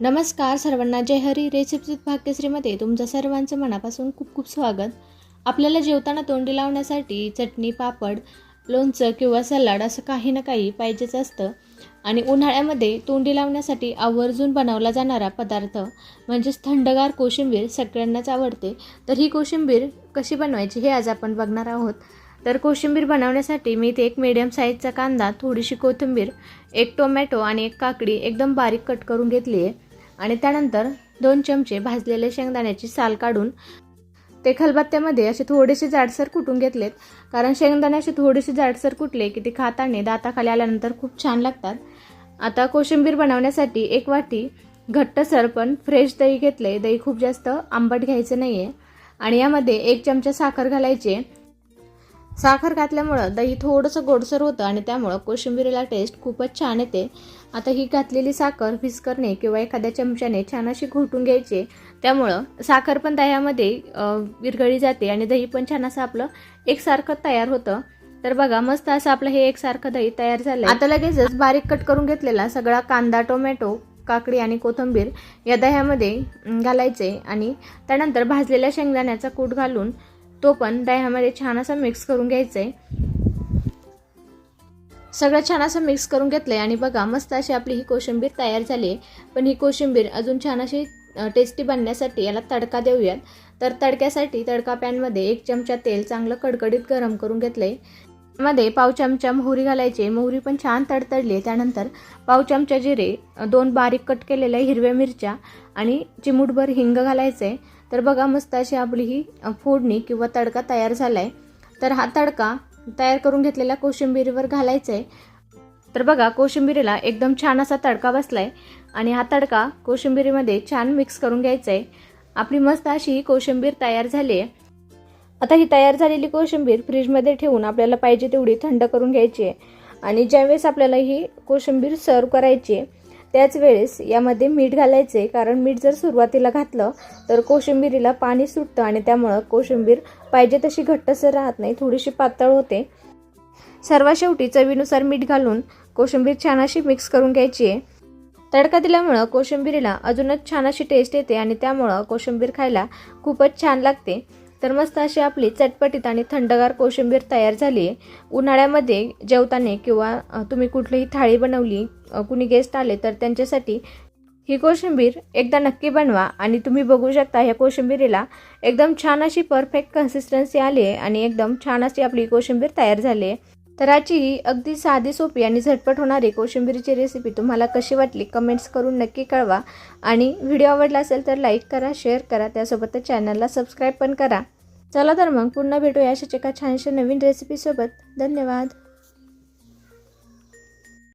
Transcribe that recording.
नमस्कार सर्वांना जय हरी. रेसिपीत भाग्यश्रीमध्ये तुमचं सर्वांचं मनापासून खूप खूप स्वागत. आपल्याला जेवताना तोंडी लावण्यासाठी चटणी पापड लोणचं किंवा सलाड असं काही ना काही पाहिजेच असतं. आणि उन्हाळ्यामध्ये तोंडी लावण्यासाठी आवर्जून बनवला जाणारा पदार्थ म्हणजेच थंडगार कोशिंबीर सगळ्यांनाच आवडते. तर ही कोशिंबीर कशी बनवायची हे आज आपण बघणार आहोत. तर कोशिंबीर बनवण्यासाठी मी इथे एक मीडियम साईजचा कांदा थोडीशी कोथिंबीर एक टोमॅटो आणि एक काकडी एकदम बारीक कट करून घेतली आहे. आणि त्यानंतर दोन चमचे भाजलेले शेंगदाण्याची साल काढून ते खलबत्त्यामध्ये असे थोडेसे जाडसर कुटून घेतलेत. कारण शेंगदाणे असे थोडेसे जाडसर कुटले की ते खाताने दाताखाली आल्यानंतर खूप छान लागतात. आता कोशिंबीर बनवण्यासाठी एक वाटी घट्टसर पण फ्रेश दही घेतले. दही खूप जास्त आंबट घ्यायचं नाही आहे आणि यामध्ये एक चमचा साखर घालायचे. साखर घातल्यामुळं दही थोडंसं गोडसर होतं आणि त्यामुळं कोशिंबिरीला टेस्ट खूपच छान येते. आता ही घातलेली साखर फिसकरणे किंवा एखाद्या चमच्याने छान अशी घोटून घ्यायची. त्यामुळं साखर पण दह्यामध्ये विरघळी जाते आणि दही पण छान असं आपलं एकसारखं तयार होतं. तर बघा मस्त असं आपलं हे एकसारखं दही तयार झालं आता लगेचच बारीक कट करून घेतलेला सगळा कांदा टोमॅटो काकडी आणि कोथिंबीर या दह्यामध्ये घालायचे आणि त्यानंतर भाजलेल्या शेंगदाण्याचा कूट घालून तो पण दह्यामध्ये छान असा मिक्स करून घ्यायचं आहे सगळं छान असं मिक्स करून घेतलं आहे आणि बघा मस्त अशी आपली ही कोशिंबीर तयार झाली आहे पण ही कोशिंबीर अजून छान अशी टेस्टी बनण्यासाठी याला तडका देऊयात. तर तडक्यासाठी तडका पॅनमध्ये एक चमचा तेल चांगलं कडकडीत गरम करून घेतलं आहे मध्ये पाव चमचा मोहरी घालायची. मोहरी पण छान तडतडली आहे त्यानंतर पाव चमचा जिरे दोन बारीक कट केलेल्या हिरव्या मिरच्या आणि चिमूटभर हिंग घालायचं आहे तर बघा मस्त अशी आपली ही फोडणी किंवा तडका तयार झाला आहे तर हा तडका तयार करून घेतलेल्या कोशिंबिरीवर घालायचा आहे तर बघा कोशिंबिरीला एकदम छान असा तडका बसला आहे आणि हा तडका कोशिंबिरीमध्ये छान मिक्स करून घ्यायचा आहे आपली मस्त अशी ही कोशिंबीर तयार झाली आहे आता ही तयार झालेली कोशिंबीर फ्रीजमध्ये ठेवून आपल्याला पाहिजे तेवढी थंड करून घ्यायची आहे आणि ज्यावेळेस आपल्याला ही कोशिंबीर सर्व करायची आहे त्याच वेळेस यामध्ये मीठ घालायचे कारण मीठ जर सुरुवातीला घातलं तर कोशिंबिरीला पाणी सुटतं आणि त्यामुळं कोशिंबीर पाहिजे तशी घट्टसर राहत नाही थोडीशी पातळ होते. सर्वात शेवटी चवीनुसार मीठ घालून कोशिंबीर छान अशी मिक्स करून घ्यायची आहे. तडका दिल्यामुळं कोशिंबिरीला अजूनच छान अशी टेस्ट येते आणि त्यामुळं कोशिंबीर खायला खूपच छान लागते. तर मस्त अशी आपली चटपटीत आणि थंडगार कोशिंबीर तयार झाली आहे. उन्हाळ्यामध्ये जेवताना किंवा तुम्ही कुठलीही थाळी बनवली कुणी गेस्ट आले तर त्यांच्यासाठी ही कोशिंबीर एकदा नक्की बनवा आणि तुम्ही बघू शकता ह्या कोशिंबीरीला एकदम छान अशी परफेक्ट कन्सिस्टन्सी आली आहे आणि एकदम छान अशी आपली कोशिंबीर तयार झाली आहे. तर आजची ही अगदी साधी सोपी आणि झटपट होणारी कोशिंबीरीची रेसिपी तुम्हाला कशी वाटली कमेंट्स करून नक्की कळवा. आणि व्हिडिओ आवडला असेल तर लाईक करा शेअर करा त्यासोबतच चॅनलला सबस्क्राईब पण करा. चला तर मग पुन्हा भेटूया अशाच एका छानशा नवीन रेसिपीसोबत धन्यवाद.